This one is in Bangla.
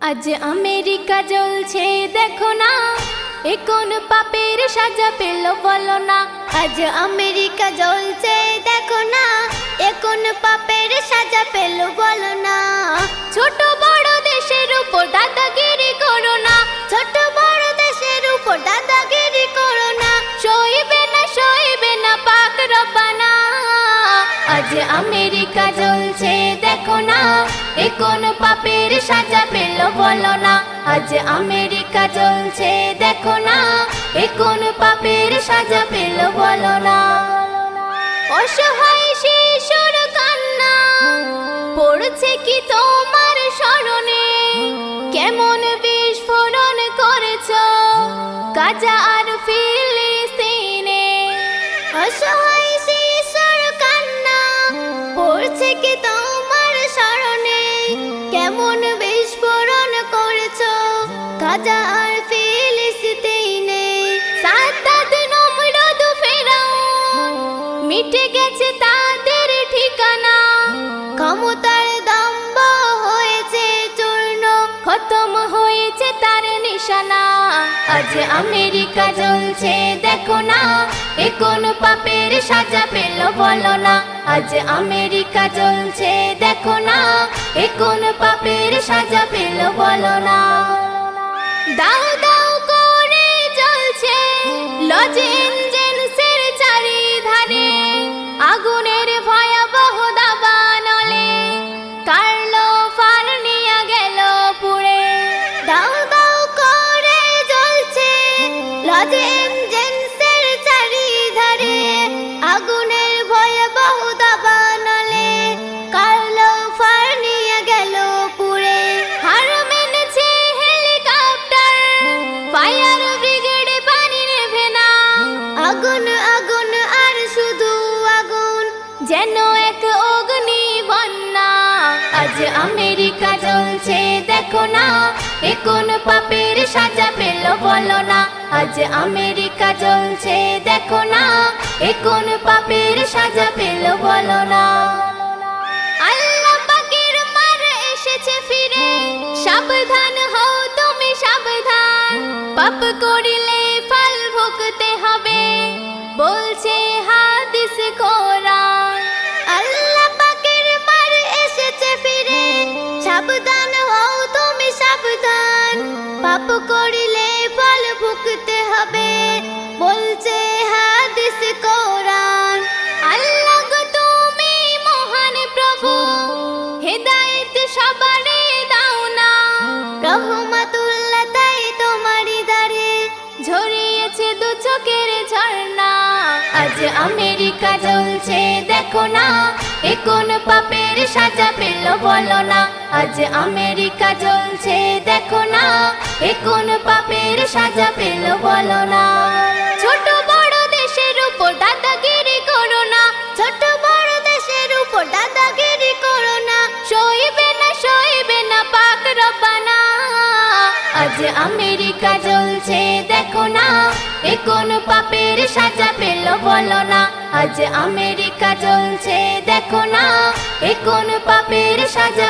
আজ আমেরিকা জ্বলছে, দেখো না। এ কোন পাপের সাজা পেল বলো না। আজ আমেরিকা জ্বলছে, দেখো না। এ কোন পাপের সাজা পেল বলো না। ছোট বড় দেশের উপর দাদাগিরি করো না। ছোট বড় দেশের উপর দাদাগিরি করো না। সইবে না সইবে না পাক রব্বানা। আজ আমেরিকা জ্বলছে, দেখো না। এ কোন পাপের সাজা পেল বলো না। আজ আমেরিকা জ্বলছে, দেখো না। এ কোন পাপের সাজা পেল বলো না। অসহায় শিশুর কান্না, পড়ছে কি তোমার স্মরণে? কেমন বিস্ফোরণ করেছ? গাজা আর ফিলিস্তিনে। অসহায় শিশুর কান্না, পড়ছে কি তোমার কেমন বিস্ফোরণ করেছ? গাজা আর ফিলিস্তিনে সাদ্দাদ নমরুদ ফেরাউন মিটে গেছে তাদের ঠিকানা। ক্ষমতার দম্ভ হয়েছে চূর্ণ, খতম হয়েছে তার নিশানা। আজ আমেরিকা জ্বলছে, দেখো না, এ কোন পাপের সাজা পেল বলো না। আজ আমেরিকা জ্বলছে, দেখো না এ কোন পাপের সাজা পেল বলো না। দাও দাও করে চলছে লজ আমেরিকা জ্বলছে, দেখো না। এ কোন পাপের সাজা পেল বলো না। আজ আমেরিকা জ্বলছে, দেখো না। এ কোন পাপের সাজা পেল বলো না। সাবধান হও তুমি, সাবধান। পাপ করিলে ফল ভুগতে হবে। সাবধান হও তুমি সাবধান। পাপ করিলে ফল ভুগতে হবে, বলছে হাদিস কোরআন। আল্লাহ গো তুমি মহান প্রভু, হেদায়েত সবারে দাও না। রহমাতুল্লাহ তাই তোমারই দারে ঝরিয়েছে দু চোখের ঝর্ণা। আজ আমেরিকা জ্বলছে, দেখো না, এ কোন পাপের সাজা। আজ আমেরিকা জ্বলছে, দেখো না। এ কোন পাপের সাজা পেল বলো না। ছোট বড় দেশের উপর দাদাগিরি করো না। ছোট বড় দেশের উপর দাদাগিরি করো না। সইবে না সইবে না পাক রব্বানা। আজ আমেরিকা জ্বলছে, দেখো না। এ কোন পাপের সাজা পেল বলো না। আজ আমেরিকা জ্বলছে, দেখো না। এ কোন পাপের সাজা